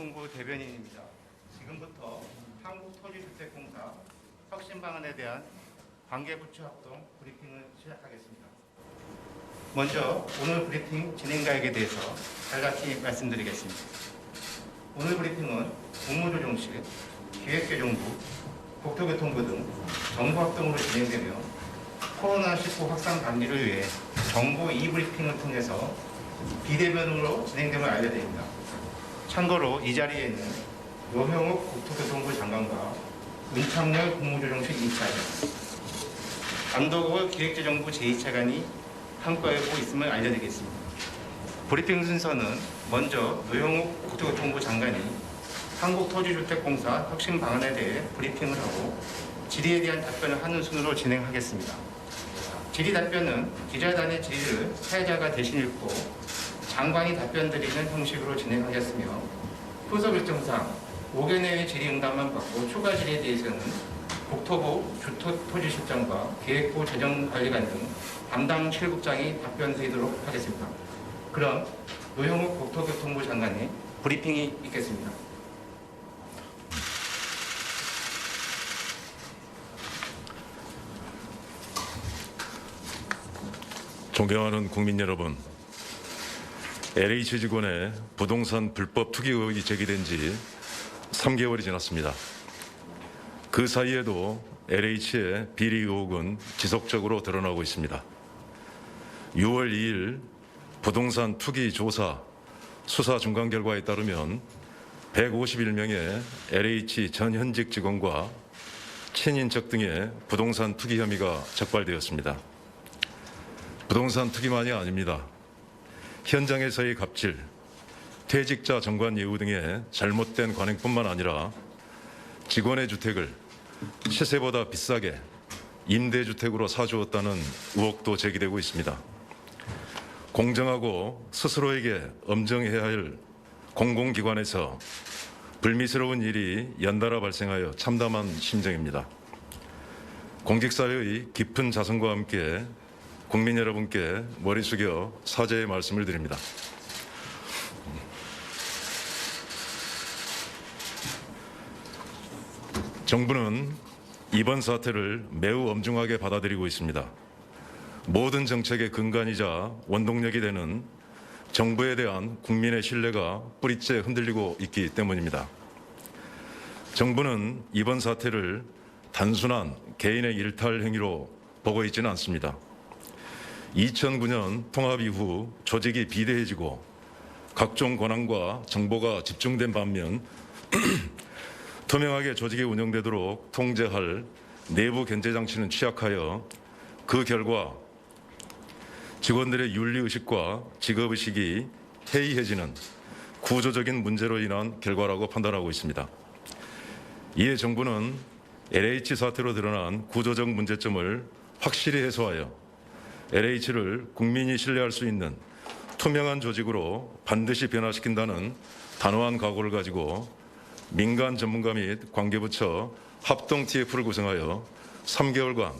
국토교통부 대변인입니다. 지금부터 한국토지주택공사 혁신 방안에 대한 관계부처 합동 브리핑을 시작하겠습니다. 먼저 오늘 브리핑 진행자에게 대해서 달같이 말씀드리겠습니다. 오늘 브리핑은 국무조정실, 기획재정부, 국토교통부 등 정부 합동으로 진행되며 코로나19 확산 방지를 위해 정부 e-브리핑을 통해서 비대면으로 진행됨을 알려드립니다. 참고로 이 자리에는 노형욱 국토교통부 장관과 은창열 국무조정실 2차관, 강도구 기획재정부 제2차관이 함께하고 있음을 알려드리겠습니다. 브리핑 순서는 먼저 노영욱 국토교통부 장관이 한국토지주택공사 혁신 방안에 대해 브리핑을 하고 질의에 대한 답변을 하는 순으로 진행하겠습니다. 질의 답변은 기자단의 질의를 사회자가 대신 읽고 장관이 답변 드리는 형식으로 진행하겠으며 후속 일정상 5개 내의 질의 응답만 받고 추가 질의에 대해서는 국토부 주토토지실장과 기획부 재정관리관 등 담당 실국장이 답변 드리도록 하겠습니다. 그럼 노영욱 국토교통부 장관의 브리핑이 있겠습니다. 존경하는 국민 여러분, LH 직원의 부동산 불법 투기 의혹이 제기된 지 3개월이 지났습니다. 그 사이에도 LH의 비리 의혹은 지속적으로 드러나고 있습니다. 6월 2일 부동산 투기 조사 수사 중간 결과에 따르면 151명의 LH 전 현직 직원과 친인척 등의 부동산 투기 혐의가 적발되었습니다. 부동산 투기만이 아닙니다. 현장에서의 갑질, 퇴직자 정관 예우 등의 잘못된 관행뿐만 아니라 직원의 주택을 시세보다 비싸게 임대주택으로 사주었다는 의혹도 제기되고 있습니다. 공정하고 스스로에게 엄정해야 할 공공기관에서 불미스러운 일이 연달아 발생하여 참담한 심정입니다. 공직사회의 깊은 자성과 함께 국민 여러분께 머리 숙여 사죄의 말씀을 드립니다. 정부는 이번 사태를 매우 엄중하게 받아들이고 있습니다. 모든 정책의 근간이자 원동력이 되는 정부에 대한 국민의 신뢰가 뿌리째 흔들리고 있기 때문입니다. 정부는 이번 사태를 단순한 개인의 일탈 행위로 보고 있지는 않습니다. 2009년 통합 이후 조직이 비대해지고 각종 권한과 정보가 집중된 반면 투명하게 조직이 운영되도록 통제할 내부 견제 장치는 취약하여 그 결과 직원들의 윤리의식과 직업의식이 해이해지는 구조적인 문제로 인한 결과라고 판단하고 있습니다. 이에 정부는 LH 사태로 드러난 구조적 문제점을 확실히 해소하여 LH를 국민이 신뢰할 수 있는 투명한 조직으로 반드시 변화시킨다는 단호한 각오를 가지고 민간 전문가 및 관계부처 합동 TF를 구성하여 3개월간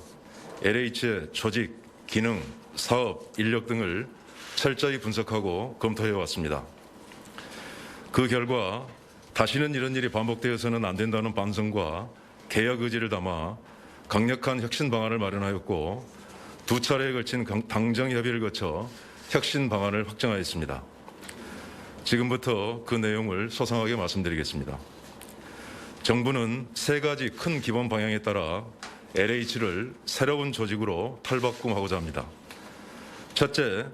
LH의 조직, 기능, 사업, 인력 등을 철저히 분석하고 검토해 왔습니다. 그 결과 다시는 이런 일이 반복되어서는 안 된다는 반성과 개혁 의지를 담아 강력한 혁신 방안을 마련하였고 두 차례에 걸친 강- 당정 협의를 거쳐 혁신 방안을 확정하였습니다. 지금부터 그 내용을 소상하게 말씀드리겠습니다. 정부는 세 가지 큰 기본 방향에 따라 LH를 새로운 조직으로 탈바꿈하고자 합니다. 첫째,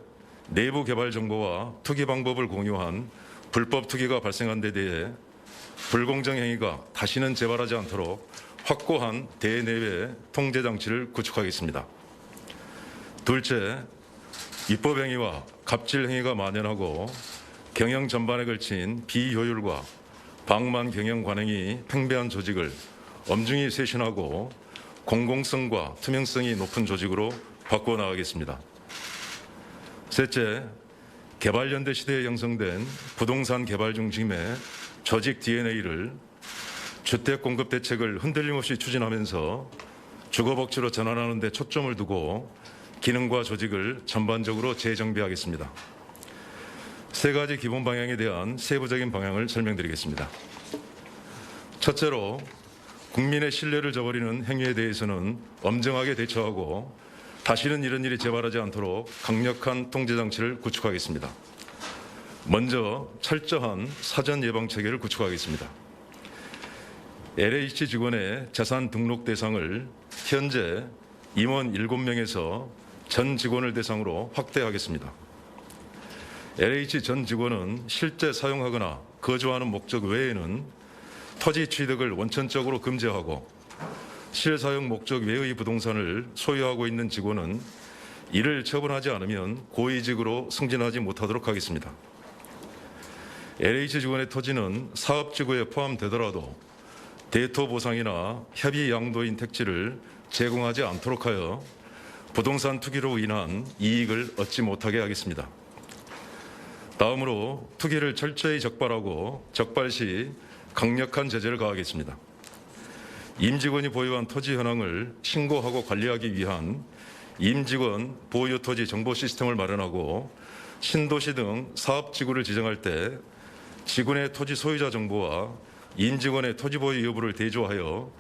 내부 개발 정보와 투기 방법을 공유한 불법 투기가 발생한 데 대해 불공정 행위가 다시는 재발하지 않도록 확고한 대내외 통제 장치를 구축하겠습니다. 둘째, 입법 행위와 갑질 행위가 만연하고 경영 전반에 걸친 비효율과 방만 경영 관행이 팽배한 조직을 엄중히 쇄신하고 공공성과 투명성이 높은 조직으로 바꿔 나가겠습니다. 셋째, 개발연대 시대에 형성된 부동산 개발 중심의 조직 DNA를 주택 공급 대책을 흔들림 없이 추진하면서 주거 복지로 전환하는 데 초점을 두고 기능과 조직을 전반적으로 재정비하겠습니다. 세 가지 기본 방향에 대한 세부적인 방향을 설명드리겠습니다. 첫째로 국민의 신뢰를 저버리는 행위에 대해서는 엄정하게 대처하고 다시는 이런 일이 재발하지 않도록 강력한 통제 장치를 구축하겠습니다. 먼저 철저한 사전 예방 체계를 구축하겠습니다. LH 직원의 재산 등록 대상을 현재 임원 7명에서 전 직원을 대상으로 확대하겠습니다. LH 전 직원은 실제 사용하거나 거주하는 목적 외에는 토지 취득을 원천적으로 금지하고 실사용 목적 외의 부동산을 소유하고 있는 직원은 이를 처분하지 않으면 고위직으로 승진하지 못하도록 하겠습니다. LH 직원의 토지는 사업지구에 포함되더라도 대토 보상이나 협의 양도인 택지를 제공하지 않도록 하여 부동산 투기로 인한 이익을 얻지 못하게 하겠습니다. 다음으로 투기를 철저히 적발하고 적발 시 강력한 제재를 가하겠습니다. 임직원이 보유한 토지 현황을 신고하고 관리하기 위한 임직원 보유 토지 정보 시스템을 마련하고 신도시 등 사업 지구를 지정할 때 직원의 토지 소유자 정보와 임직원의 토지 보유 여부를 대조하여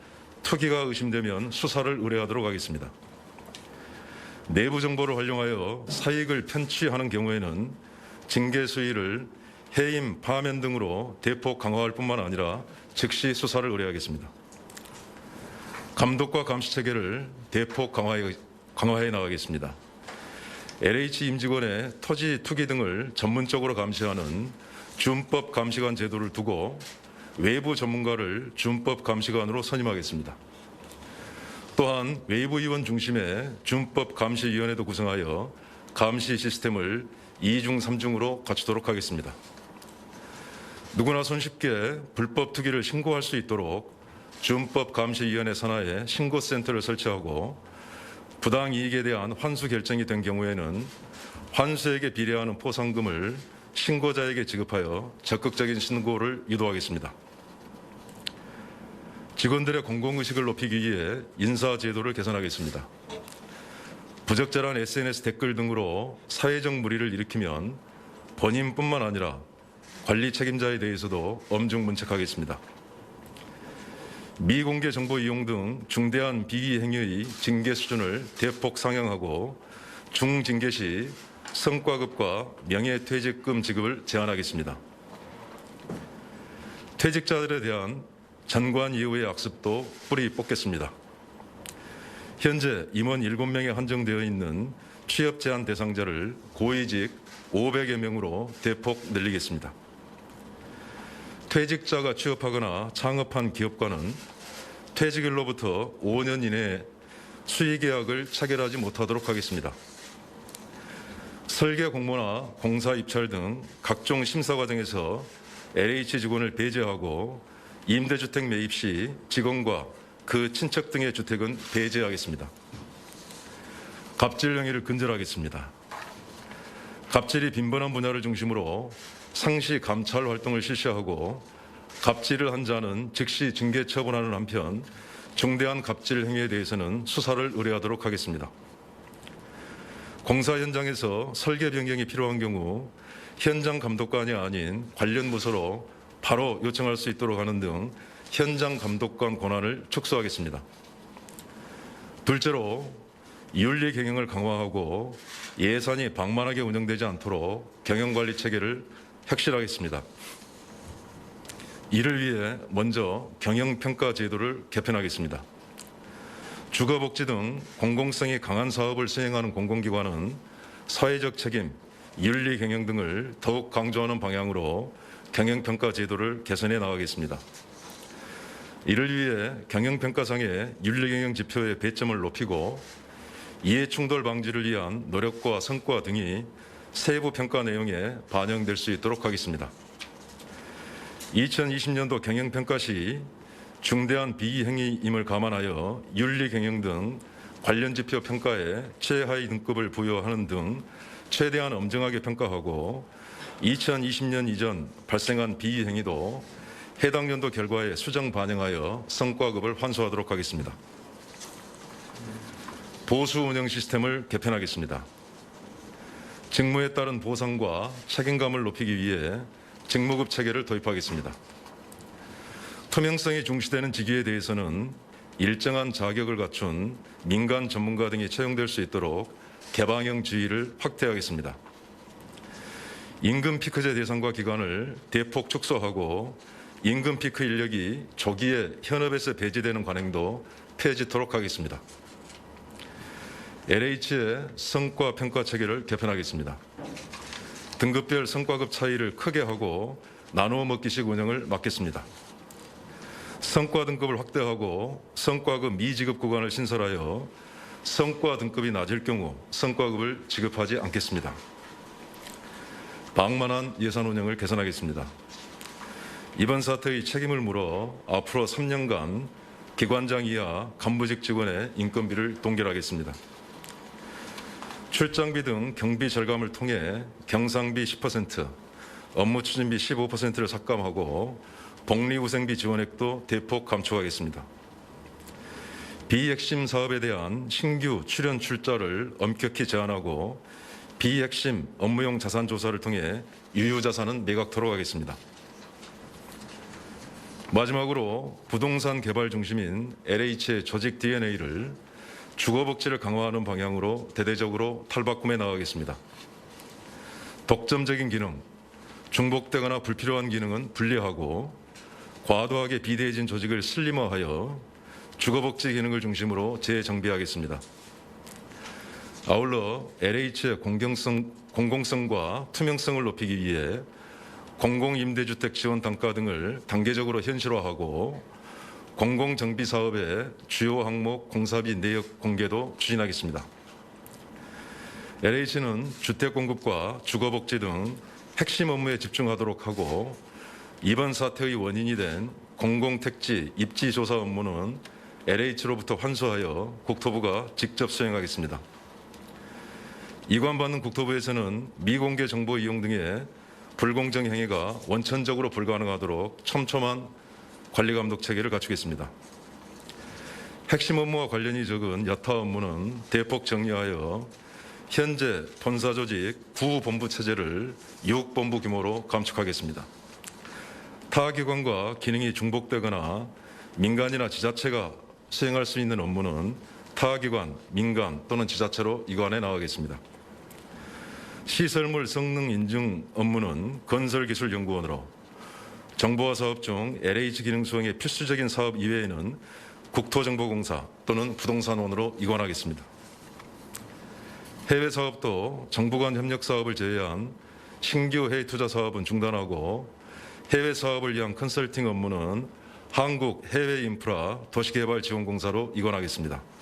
투기가 의심되면 수사를 의뢰하도록 하겠습니다. 내부 정보를 활용하여 사익을 편취하는 경우에는 징계 수위를 해임, 파면 등으로 대폭 강화할 뿐만 아니라 즉시 수사를 의뢰하겠습니다. 감독과 감시 체계를 대폭 강화해, 강화해 나가겠습니다. LH 임직원의 토지 투기 등을 전문적으로 감시하는 준법 감시관 제도를 두고 외부 전문가를 준법 감시관으로 선임하겠습니다. 또한 외부 위원 중심의 준법 감시위원회도 구성하여 감시 시스템을 2중 3중으로 갖추도록 하겠습니다. 누구나 손쉽게 불법 투기를 신고할 수 있도록 준법 감시위원회 산하에 신고센터를 설치하고 부당 이익에 대한 환수 결정이 된 경우에는 환수액에 비례하는 포상금을 신고자에게 지급하여 적극적인 신고를 유도하겠습니다. 직원들의 공공의식을 높이기 위해 인사제도를 개선하겠습니다. 부적절한 SNS 댓글 등으로 사회적 무리를 일으키면 본인뿐만 아니라 관리 책임자에 대해서도 엄중 문책하겠습니다. 미공개 정보 이용 등 중대한 비위 행위의 징계 수준을 대폭 상향하고 중징계 시 성과급과 명예퇴직금 지급을 제한하겠습니다. 퇴직자들에 대한 전관 이후의 악습도 뿌리 뽑겠습니다. 현재 임원 7명에 한정되어 있는 취업 제한 대상자를 고위직 500여 명으로 대폭 늘리겠습니다. 퇴직자가 취업하거나 창업한 기업과는 퇴직일로부터 5년 이내에 수의계약을 체결하지 못하도록 하겠습니다. 설계 공모나 공사 입찰 등 각종 심사 과정에서 LH 직원을 배제하고 임대주택 매입 시 직원과 그 친척 등의 주택은 배제하겠습니다. 갑질 행위를 근절하겠습니다. 갑질이 빈번한 분야를 중심으로 상시 감찰 활동을 실시하고 갑질을 한 자는 즉시 징계 처분하는 한편 중대한 갑질 행위에 대해서는 수사를 의뢰하도록 하겠습니다. 공사 현장에서 설계 변경이 필요한 경우 현장 감독관이 아닌 관련 부서로 바로 요청할 수 있도록 하는 등 현장 감독관 권한을 축소하겠습니다. 둘째로 윤리 경영을 강화하고 예산이 방만하게 운영되지 않도록 경영관리 체계를 혁신하겠습니다. 이를 위해 먼저 경영평가 제도를 개편하겠습니다. 주거복지 등 공공성이 강한 사업을 수행하는 공공기관은 사회적 책임, 윤리 경영 등을 더욱 강조하는 방향으로 경영평가 제도를 개선해 나가겠습니다. 이를 위해 경영평가상의 윤리경영 지표의 배점을 높이고 이해충돌 방지를 위한 노력과 성과 등이 세부 평가 내용에 반영될 수 있도록 하겠습니다. 2020년도 경영평가 시 중대한 비행위임을 감안하여 윤리경영 등 관련 지표 평가에 최하위 등급을 부여하는 등 최대한 엄정하게 평가하고 2020년 이전 발생한 비행위도 해당 연도 결과에 수정 반영하여 성과급을 환수하도록 하겠습니다. 보수 운영 시스템을 개편하겠습니다. 직무에 따른 보상과 책임감을 높이기 위해 직무급 체계를 도입하겠습니다. 투명성이 중시되는 직위에 대해서는 일정한 자격을 갖춘 민간 전문가 등이 채용될 수 있도록 개방형 지위를 확대하겠습니다. 임금 피크제 대상과 기간을 대폭 축소하고 임금 피크 인력이 조기에 현업에서 배제되는 관행도 폐지토록 하겠습니다. LH의 성과 평가 체계를 개편하겠습니다. 등급별 성과급 차이를 크게 하고 나누어 먹기식 운영을 막겠습니다. 성과 등급을 확대하고 성과급 미지급 구간을 신설하여 성과 등급이 낮을 경우 성과급을 지급하지 않겠습니다. 방만한 예산 운영을 개선하겠습니다. 이번 사태의 책임을 물어 앞으로 3년간 기관장 이하 간부직 직원의 인건비를 동결하겠습니다. 출장비 등 경비 절감을 통해 경상비 10%, 업무 추진비 15%를 삭감하고 복리후생비 지원액도 대폭 감축하겠습니다. 비핵심 사업에 대한 신규 출연 출자를 엄격히 제한하고 비핵심 업무용 자산 조사를 통해 유효 자산은 매각토록 하겠습니다. 마지막으로 부동산 개발 중심인 LH의 조직 DNA를 주거복지를 강화하는 방향으로 대대적으로 탈바꿈해 나가겠습니다. 독점적인 기능, 중복되거나 불필요한 기능은 분리하고 과도하게 비대해진 조직을 슬림화하여 주거복지 기능을 중심으로 재정비하겠습니다. 아울러 LH의 공경성, 공공성과 투명성을 높이기 위해 공공임대주택 지원 단가 등을 단계적으로 현실화하고 공공정비 사업의 주요 항목 공사비 내역 공개도 추진하겠습니다. LH는 주택 공급과 주거복지 등 핵심 업무에 집중하도록 하고 이번 사태의 원인이 된 공공택지 입지 조사 업무는 LH로부터 환수하여 국토부가 직접 수행하겠습니다. 이관받는 국토부에서는 미공개 정보 이용 등의 불공정 행위가 원천적으로 불가능하도록 촘촘한 관리 감독 체계를 갖추겠습니다. 핵심 업무와 관련이 적은 여타 업무는 대폭 정리하여 현재 본사 조직 구본부 체제를 6본부 규모로 감축하겠습니다. 타 기관과 기능이 중복되거나 민간이나 지자체가 수행할 수 있는 업무는 타 기관, 민간 또는 지자체로 이관해 나가겠습니다. 시설물 성능 인증 업무는 건설기술연구원으로 정보화 사업 중 LH 기능 수행의 필수적인 사업 이외에는 국토정보공사 또는 부동산원으로 이관하겠습니다. 해외 사업도 정부 간 협력 사업을 제외한 신규 해외 투자 사업은 중단하고 해외 사업을 위한 컨설팅 업무는 한국 해외 인프라 도시개발 지원공사로 이관하겠습니다.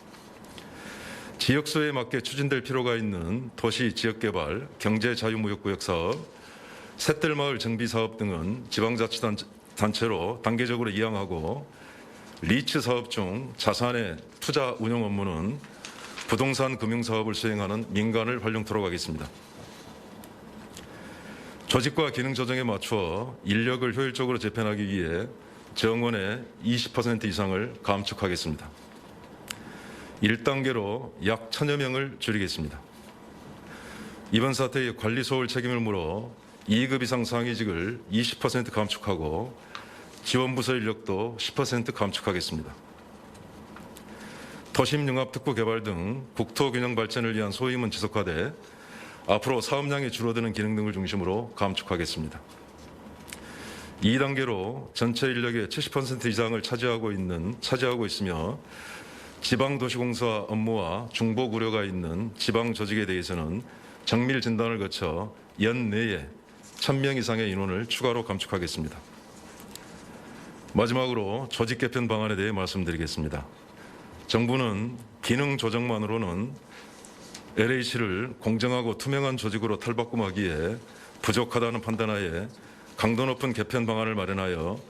지역수에 맞게 추진될 필요가 있는 도시 지역개발, 경제 자유무역구역 사업, 샛들마을 정비 사업 등은 지방자치단체로 단계적으로 이양하고 리츠 사업 중 자산의 투자 운영 업무는 부동산 금융 사업을 수행하는 민간을 활용토록 하겠습니다. 조직과 기능 조정에 맞춰 인력을 효율적으로 재편하기 위해 정원의 20% 이상을 감축하겠습니다. 1단계로 약 천여 명을 줄이겠습니다. 이번 사태의 관리 소홀 책임을 물어 2급 이상 상위직을 20% 감축하고 지원부서 인력도 10% 감축하겠습니다. 도심 융합 특구 개발 등 국토 균형 발전을 위한 소임은 지속하되 앞으로 사업량이 줄어드는 기능 등을 중심으로 감축하겠습니다. 2단계로 전체 인력의 70% 이상을 차지하고 있는 차지하고 있으며 지방도시공사 업무와 중복 우려가 있는 지방 조직에 대해서는 정밀 진단을 거쳐 연내에 1000명 이상의 인원을 추가로 감축하겠습니다. 마지막으로 조직 개편 방안에 대해 말씀드리겠습니다. 정부는 기능 조정만으로는 LH를 공정하고 투명한 조직으로 탈바꿈하기에 부족하다는 판단하에 강도 높은 개편 방안을 마련하여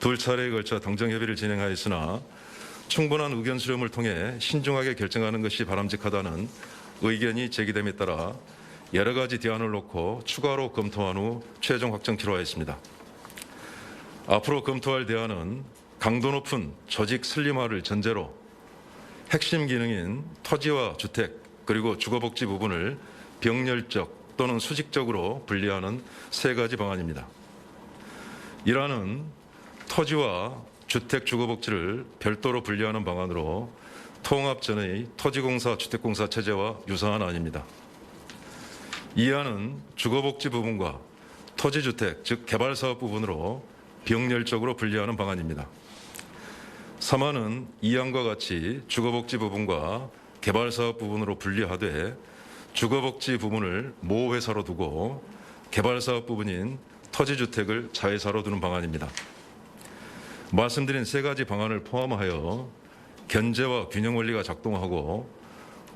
둘 차례에 걸쳐 당정 협의를 진행하였으나 충분한 의견 수렴을 통해 신중하게 결정하는 것이 바람직하다는 의견이 제기됨에 따라 여러 가지 대안을 놓고 추가로 검토한 후 최종 확정키로 하였습니다. 앞으로 검토할 대안은 강도 높은 조직 슬림화를 전제로 핵심 기능인 토지와 주택 그리고 주거복지 부분을 병렬적 또는 수직적으로 분리하는 세 가지 방안입니다. 이라는 토지와 주택 주거복지를 별도로 분리하는 방안으로 통합 전의 토지공사 주택공사 체제와 유사한 안입니다. 이 안은 주거복지 부분과 토지주택 즉 개발사업 부분으로 병렬적으로 분리하는 방안입니다. 3안은 이 안과 같이 주거복지 부분과 개발사업 부분으로 분리하되 주거복지 부분을 모 회사로 두고 개발사업 부분인 토지주택을 자회사로 두는 방안입니다. 말씀드린 세 가지 방안을 포함하여 견제와 균형 원리가 작동하고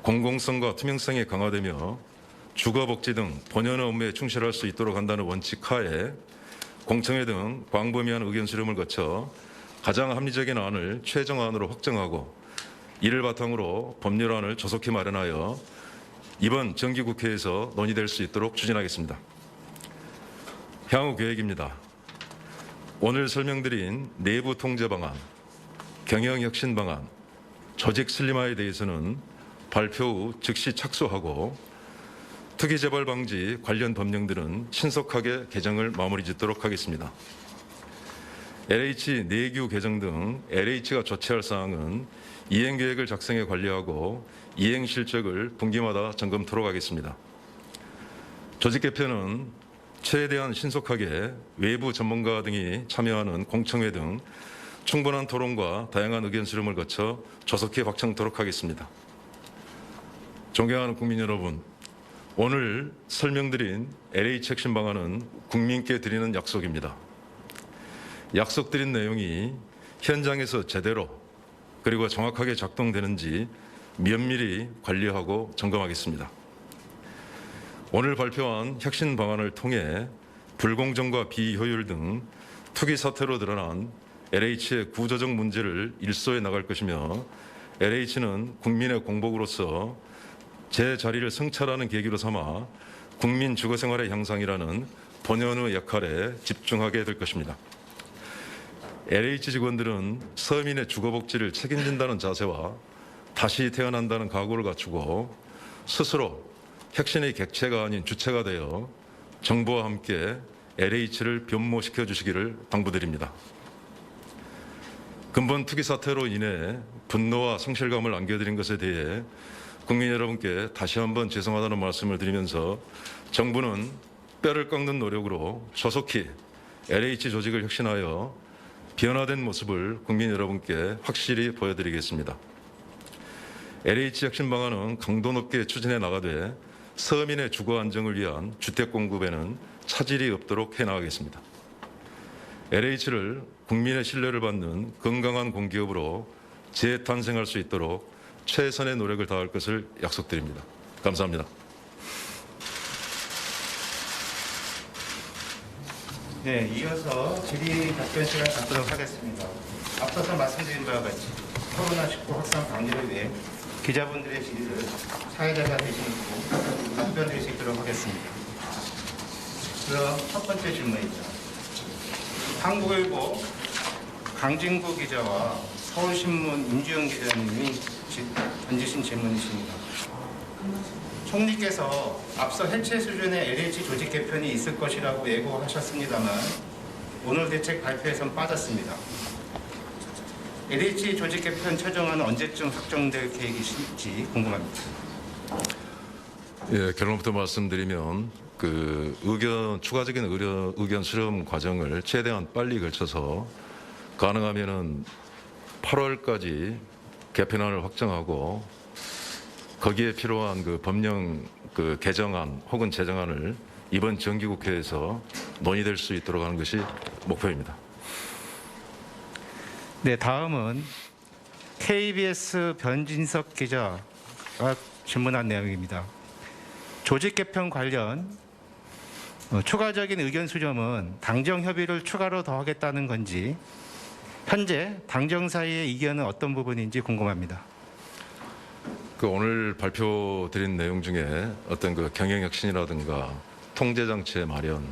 공공성과 투명성이 강화되며 주거복지 등 본연의 업무에 충실할 수 있도록 한다는 원칙 하에 공청회 등 광범위한 의견 수렴을 거쳐 가장 합리적인 안을 최종안으로 확정하고 이를 바탕으로 법률안을 조속히 마련하여 이번 정기국회에서 논의될 수 있도록 추진하겠습니다. 향후 계획입니다. 오늘 설명드린 내부 통제 방안, 경영 혁신 방안, 조직 슬림화에 대해서는 발표 후 즉시 착수하고 투기 재발 방지 관련 법령들은 신속하게 개정을 마무리 짓도록 하겠습니다. LH 내규 개정 등 LH가 조치할 사항은 이행 계획을 작성해 관리하고 이행 실적을 분기마다 점검토록 하겠습니다. 조직 개편은 최대한 신속하게 외부 전문가 등이 참여하는 공청회 등 충분한 토론과 다양한 의견 수렴을 거쳐 조속히 확정토록 하겠습니다. 존경하는 국민 여러분, 오늘 설명드린 LH 핵심 방안은 국민께 드리는 약속입니다. 약속드린 내용이 현장에서 제대로 그리고 정확하게 작동되는지 면밀히 관리하고 점검하겠습니다. 오늘 발표한 혁신 방안을 통해 불공정과 비효율 등 투기 사태로 드러난 LH의 구조적 문제를 일소해 나갈 것이며 LH는 국민의 공복으로서 제 자리를 성찰하는 계기로 삼아 국민 주거 생활의 향상이라는 본연의 역할에 집중하게 될 것입니다. LH 직원들은 서민의 주거 복지를 책임진다는 자세와 다시 태어난다는 각오를 갖추고 스스로 혁신의 객체가 아닌 주체가 되어 정부와 함께 LH를 변모시켜 주시기를 당부드립니다. 근본 투기 사태로 인해 분노와 상실감을 안겨드린 것에 대해 국민 여러분께 다시 한번 죄송하다는 말씀을 드리면서 정부는 뼈를 깎는 노력으로 조속히 LH 조직을 혁신하여 변화된 모습을 국민 여러분께 확실히 보여드리겠습니다. LH 혁신 방안은 강도 높게 추진해 나가되 서민의 주거 안정을 위한 주택 공급에는 차질이 없도록 해 나가겠습니다. LH를 국민의 신뢰를 받는 건강한 공기업으로 재탄생할 수 있도록 최선의 노력을 다할 것을 약속드립니다. 감사합니다. 네, 이어서 질의 답변 시간 갖도록 하겠습니다. 앞서서 말씀드린 바와 같이 코로나19 확산 방지를 위해 기자분들의 질의를 사회자가 대신하고 답변드릴 수 있도록 하겠습니다. 그럼 첫 번째 질문입니다. 한국일보 강진구 기자와 서울신문 임주영 기자님이 지- 던지신 질문이십니다. 총리께서 앞서 해체 수준의 LH 조직 개편이 있을 것이라고 예고하셨습니다만 오늘 대책 발표에선 빠졌습니다. LH 조직 개편 최종안은 언제쯤 확정될 계획이신지 궁금합니다. 예, 결론부터 말씀드리면 그 의견 추가적인 의견, 의견 수렴 과정을 최대한 빨리 걸쳐서 가능하면은 8월까지 개편안을 확정하고 거기에 필요한 그 법령 그 개정안 혹은 제정안을 이번 정기국회에서 논의될 수 있도록 하는 것이 목표입니다. 네, 다음은 KBS 변진석 기자가 질문한 내용입니다. 조직 개편 관련 어, 추가적인 의견 수렴은 당정 협의를 추가로 더 하겠다는 건지 현재 당정 사이의 의견은 어떤 부분인지 궁금합니다. 그 오늘 발표드린 내용 중에 어떤 그 경영 혁신이라든가 통제 장치의 마련,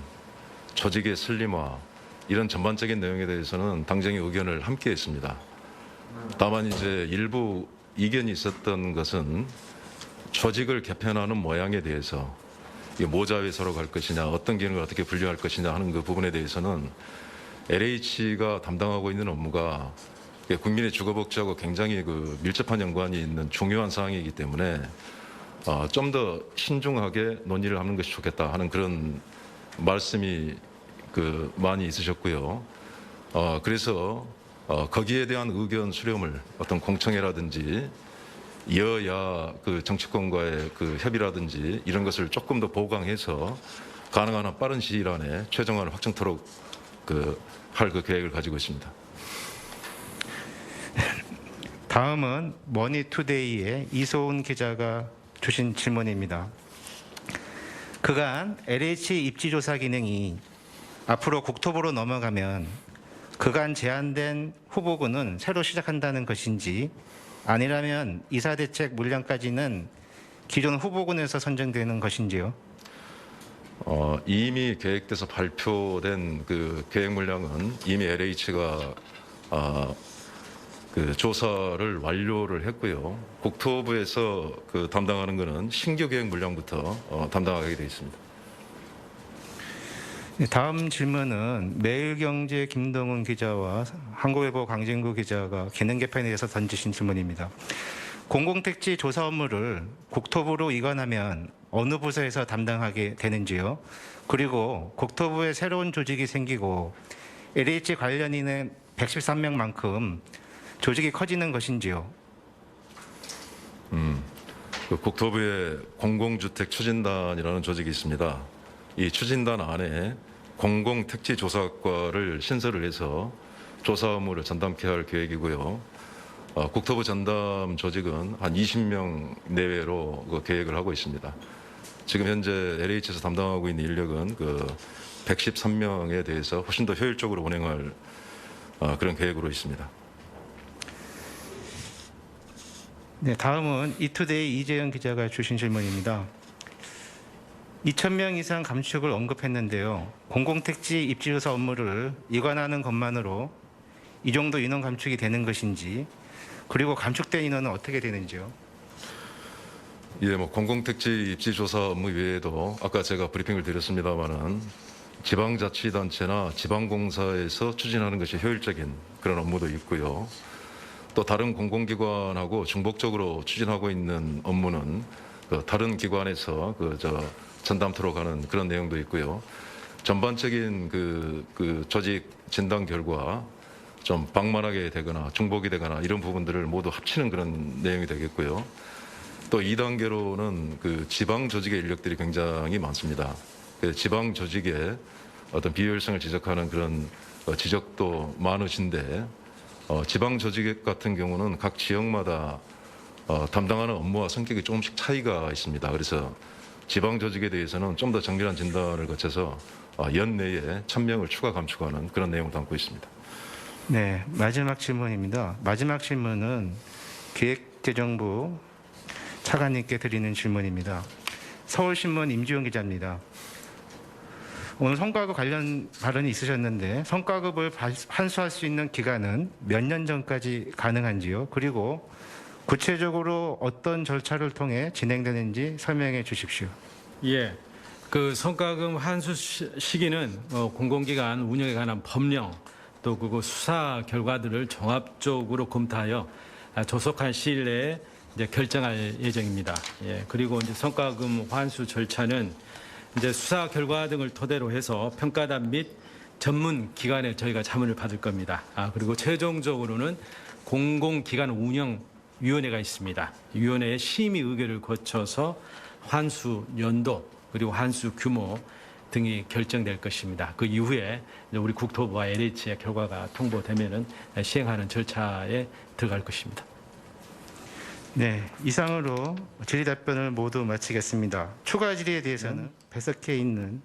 조직의 슬림화 이런 전반적인 내용에 대해서는 당정의 의견을 함께 했습니다. 다만 이제 일부 이견이 있었던 것은 조직을 개편하는 모양에 대해서 이게 모자 회사로 갈 것이냐, 어떤 기능을 어떻게 분류할 것이냐 하는 그 부분에 대해서는 LH가 담당하고 있는 업무가 국민의 주거 복지하고 굉장히 그 밀접한 연관이 있는 중요한 사항이기 때문에 어, 좀 더 신중하게 논의를 하는 것이 좋겠다 하는 그런 말씀이 그 많이 있으셨고요. 어, 그래서 어, 거기에 대한 의견 수렴을 어떤 공청회라든지 여야 그 정치권과의 그 협의라든지 이런 것을 조금 더 보강해서 가능한 한 빠른 시일 안에 최종안을 확정토록 그 할그 계획을 가지고 있습니다. 다음은 머니투데이의 이소은 기자가 주신 질문입니다. 그간 LH 입지조사 기능이 앞으로 국토부로 넘어가면 그간 제한된 후보군은 새로 시작한다는 것인지 아니라면 이사 대책 물량까지는 기존 후보군에서 선정되는 것인지요? 어, 이미 계획돼서 발표된 그 계획 물량은 이미 LH가 아, 그 조사를 완료를 했고요. 국토부에서 그 담당하는 것은 신규 계획 물량부터 어, 담당하게 되어 있습니다. 네, 다음 질문은 매일경제 김동훈 기자와 한국일보 강진구 기자가 기능 개편에 대해서 던지신 질문입니다. 공공택지 조사 업무를 국토부로 이관하면 어느 부서에서 담당하게 되는지요? 그리고 국토부에 새로운 조직이 생기고 LH 관련인은 113명만큼 조직이 커지는 것인지요? 그 국토부의 공공주택 추진단이라는 조직이 있습니다. 이 추진단 안에 공공택지조사과를 신설을 해서 조사 업무를 전담케 할 계획이고요. 어, 국토부 전담 조직은 한 20명 내외로 그 계획을 하고 있습니다. 지금 현재 LH에서 담당하고 있는 인력은 그 113명에 대해서 훨씬 더 효율적으로 운행할 어, 그런 계획으로 있습니다. 네, 다음은 이투데이 이재영 기자가 주신 질문입니다. 2,000명 이상 감축을 언급했는데요. 공공택지 입지조사 업무를 이관하는 것만으로 이 정도 인원 감축이 되는 것인지, 그리고 감축된 인원은 어떻게 되는지요? 예, 뭐 공공택지 입지 조사 업무 외에도 아까 제가 브리핑을 드렸습니다마는 지방자치단체나 지방공사에서 추진하는 것이 효율적인 그런 업무도 있고요. 또 다른 공공기관하고 중복적으로 추진하고 있는 업무는 그 다른 기관에서 그 저 전담토로 가는 그런 내용도 있고요. 전반적인 그, 그 조직 진단 결과 좀 방만하게 되거나 중복이 되거나 이런 부분들을 모두 합치는 그런 내용이 되겠고요. 또 2단계로는 그 지방 조직의 인력들이 굉장히 많습니다. 그 지방 조직의 어떤 비효율성을 지적하는 그런 어, 지적도 많으신데 어, 지방 조직 같은 경우는 각 지역마다 어, 담당하는 업무와 성격이 조금씩 차이가 있습니다. 그래서 지방 조직에 대해서는 좀 더 정밀한 진단을 거쳐서 어, 연내에 천명을 추가 감축하는 그런 내용을 담고 있습니다. 네, 마지막 질문입니다. 마지막 질문은 기획재정부 차관님께 드리는 질문입니다. 서울신문 임지훈 기자입니다. 오늘 성과급 관련 발언이 있으셨는데 성과급을 발- 환수할 수 있는 기간은 몇 년 전까지 가능한지요? 그리고 구체적으로 어떤 절차를 통해 진행되는지 설명해 주십시오. 예. 그 성과금 환수 시- 시기는 어, 공공기관 운영에 관한 법령 또 그거 수사 결과들을 종합적으로 검토하여 아, 조속한 시일 내에 이제 결정할 예정입니다. 예. 그리고 이제 성과금 환수 절차는 이제 수사 결과 등을 토대로 해서 평가단 및 전문 기관에 저희가 자문을 받을 겁니다. 아, 그리고 최종적으로는 공공기관 운영 위원회가 있습니다. 이 위원회의 심의 의결을 거쳐서 환수 연도 그리고 환수 규모 등이 결정될 것입니다. 그 이후에 우리 국토부와 LH의 결과가 통보되면은 시행하는 절차에 들어갈 것입니다. 네, 이상으로 질의 답변을 모두 마치겠습니다. 추가 질의에 대해서는 배석해 있는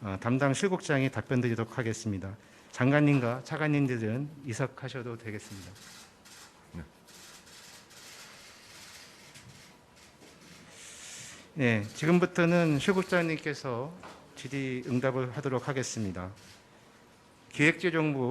어, 담당 실국장이 답변 드리도록 하겠습니다. 장관님과 차관님들은 이석하셔도 되겠습니다. 네, 지금부터는 실국장님께서 질의 응답을 하도록 하겠습니다. 기획재정부